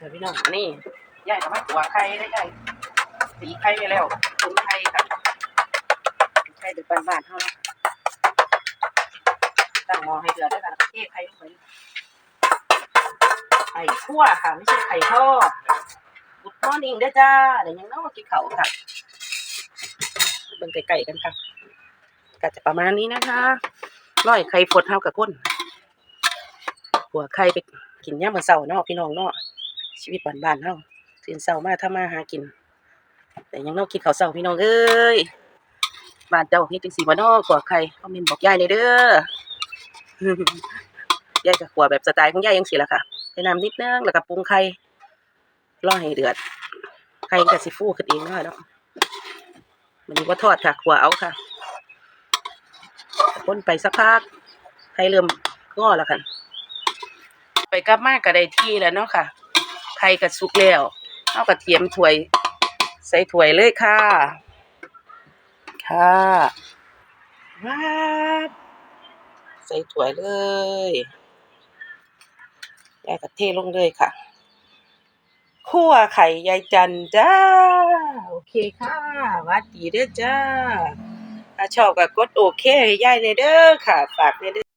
เดี๋ยวพี่น้องอันนี้ย่ายกับมาตัวไข่ได้ย่สีไข่ไปแล้วตุนไข่ค่ะไข่เดึกบ้านๆเท่านั้นตั้งหม้อให้เดือดด้วยกันแล้วก็เทไข่ลงไปไข่คั่วค่ะ ไม่ใช่ไข่ทอดกุดมอนิ่งเด้จ้าเดี๋ยวยังน้องกินเขาค่ะเบิ่งไก่ๆกันค่ะก็จะประมาณนี้นะคะร้อยไข่ฟดเท่ากับก้นหัวไข่ไปกินย่ามมื้อเช้าเนาะพี่น้องเนาะ ชีวิตบ้านๆเฮาตื่นเช้ามาทำมาหากิน แต่ยังนาะกินข้าวเช้าพี่น้องเอ้ยบ้านเจ้าเฮ็ดจังซี่บ่นาะขัวไข่คอมเมนต์บอกยายเลยเด้อยายก็ขัวแบบสไตล์ของยายจังซี่ล่ะค่ะใส่น้ำนิดนึงแล้วก็ปรุงไข่รอให้เดือดไข่ก็สิฟูขึ้นเองเนาะเนาะมันนี้บ่ทอดค่ะขัวเอาค่ะคนไปสักพักไข่เริ่มงอแล้วค่ะ ไปกลับมาก็ได้ที่แล้วเนาะค่ะ ไข่ก็สุกแล้วเอากระเทียมถ้วย ใส่ถ้วยเลยค่ะ ค่ะว้าบใส่ถ้วยเลยยายกระเทลงเลยค่ะคั่วไข่ยายจันจ้า โอเคค่ะหวัดดีเด้อจ้า ถ้าชอบก็กดโอเคให้ยายในเด้อค่ะ ฝากในเด้อ